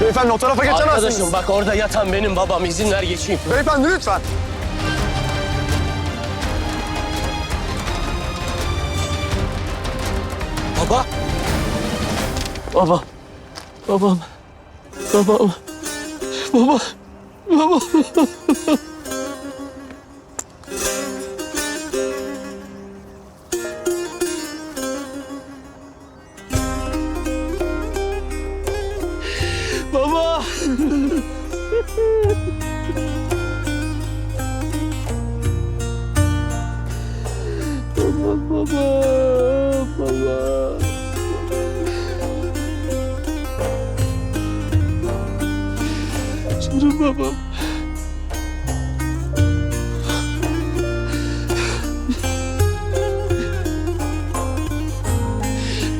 Beyefendi o tarafa geçemezsiniz. Arkadaşım bak orada yatan benim babam. İzin ver geçeyim. Beyefendi lütfen. Baba. Baba. Babam. Babam. Baba. Baba.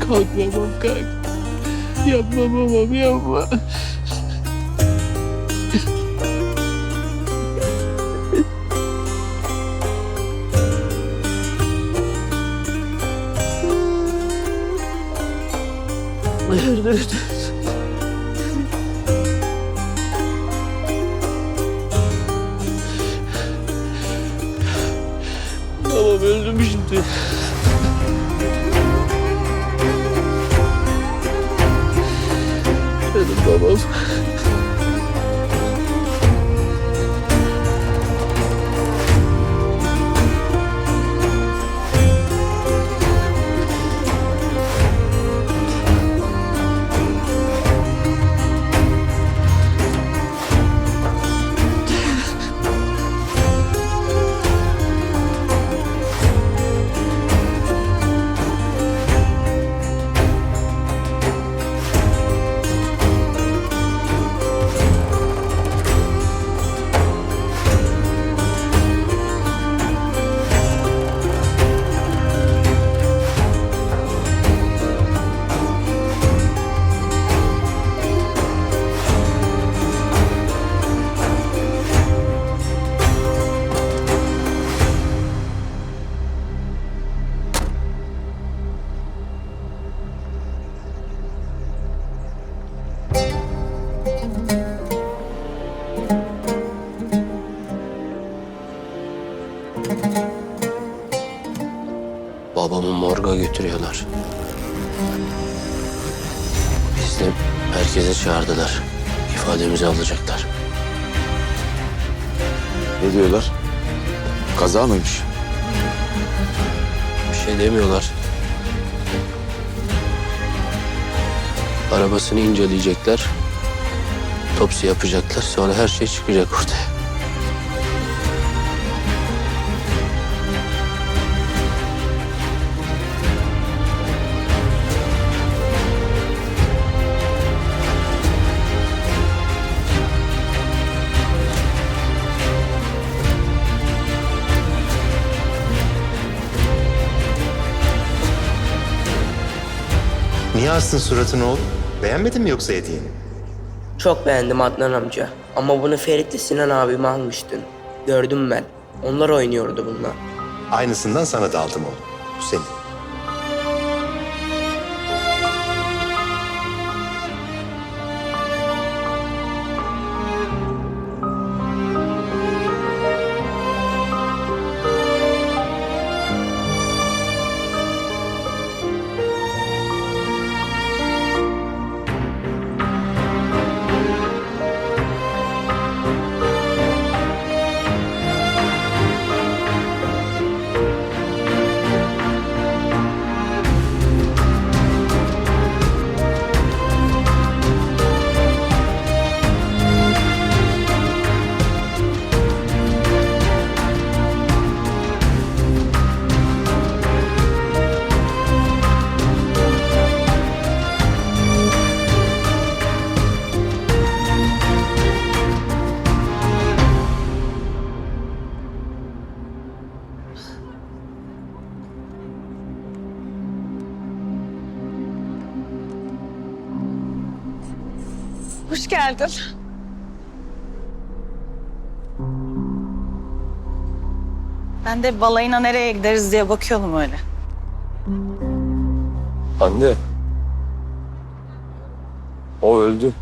Kalk babam kalk. Yapma babam yapma. Dur dur dur. Babam öldü şimdi? Benim Babamı morga götürüyorlar. Biz de herkese çağırdılar. İfademizi alacaklar. Ne diyorlar? Kaza mıymış? Bir şey demiyorlar. Arabasını inceleyecekler. Topsi yapacaklar. Sonra her şey çıkacak ortaya. Niye astın suratını oğlum? Beğenmedin mi yoksa hediyeni? Çok beğendim Adnan amca. Ama bunu Ferit'le Sinan abime almıştın. Gördüm ben. Onlar oynuyordu bununla. Aynısından sana da aldım oğlum. Bu senin. Geldin. Ben de balayına nereye gideriz diye bakıyordum öyle. Anne. O öldü.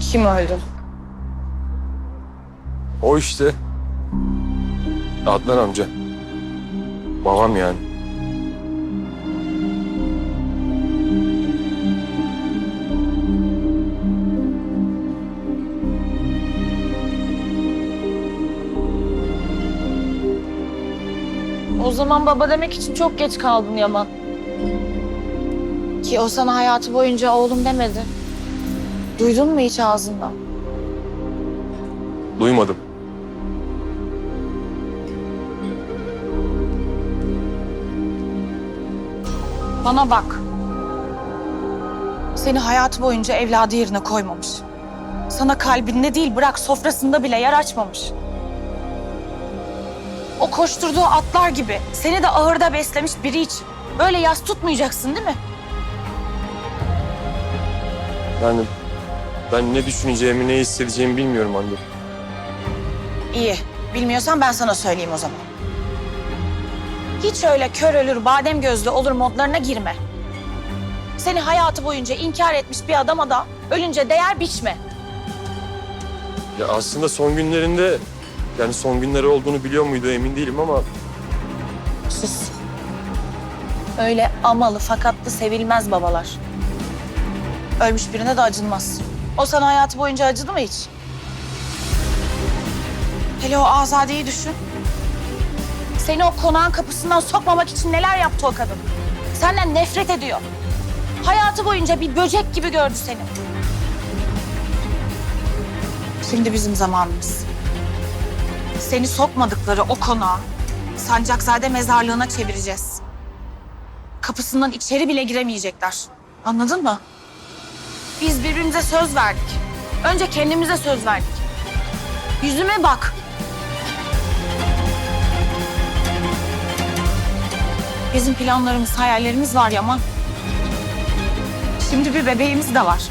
Kim öldü? O işte. Adnan amca. Babam yani. O zaman baba demek için çok geç kaldın Yaman. Ki o sana hayatı boyunca oğlum demedi. Duydun mu hiç ağzından? Duymadım. Bana bak. Seni hayatı boyunca evladı yerine koymamış. Sana kalbinde değil bırak sofrasında bile yer açmamış. O koşturduğu atlar gibi seni de ahırda beslemiş biri için. Böyle yas tutmayacaksın değil mi? Yani ben ne düşüneceğimi, ne hissedeceğimi bilmiyorum anne. İyi. Bilmiyorsan ben sana söyleyeyim o zaman. Hiç öyle kör ölür, badem gözlü olur modlarına girme. Seni hayatı boyunca inkar etmiş bir adama da ölünce değer biçme. Ya aslında son günlerinde yani son günleri olduğunu biliyor muydu emin değilim ama Sus. Öyle amalı fakatlı sevilmez babalar. Ölmüş birine de acınmaz. O sana hayatı boyunca acıdı mı hiç? Hele o Azade'yi düşün. Seni o konağın kapısından sokmamak için neler yaptı o kadın. Senden nefret ediyor. Hayatı boyunca bir böcek gibi gördü seni. Şimdi bizim zamanımız. Seni sokmadıkları o konağı Sancakzade mezarlığına çevireceğiz. Kapısından içeri bile giremeyecekler. Anladın mı? Biz birbirimize söz verdik. Önce kendimize söz verdik. Yüzüme bak. Bizim planlarımız, hayallerimiz var Yaman. Şimdi bir bebeğimiz de var.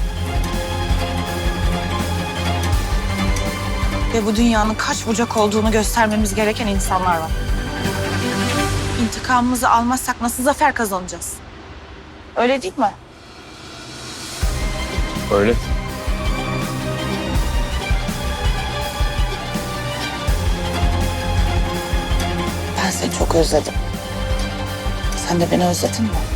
Ve bu dünyanın kaç bucak olduğunu göstermemiz gereken insanlar var. İntikamımızı almazsak nasıl zafer kazanacağız? Öyle değil mi? öyle. Ben seni çok özledim. Sen de beni özledin mi?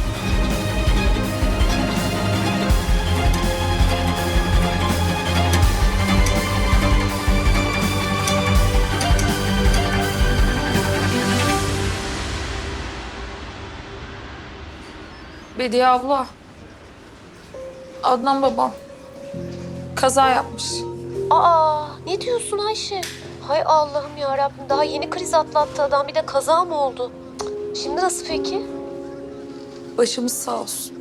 Bediye abla. Adnan babam. Kaza yapmış. Aa, ne diyorsun Ayşe? Hay Allah'ım ya Rabbim daha yeni kriz atlattı adam bir de kaza mı oldu? Cık, Şimdi nasıl peki? Başımız sağ olsun.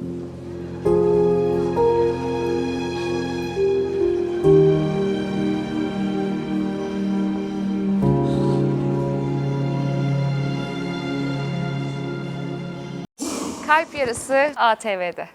Yarısı ATV'de.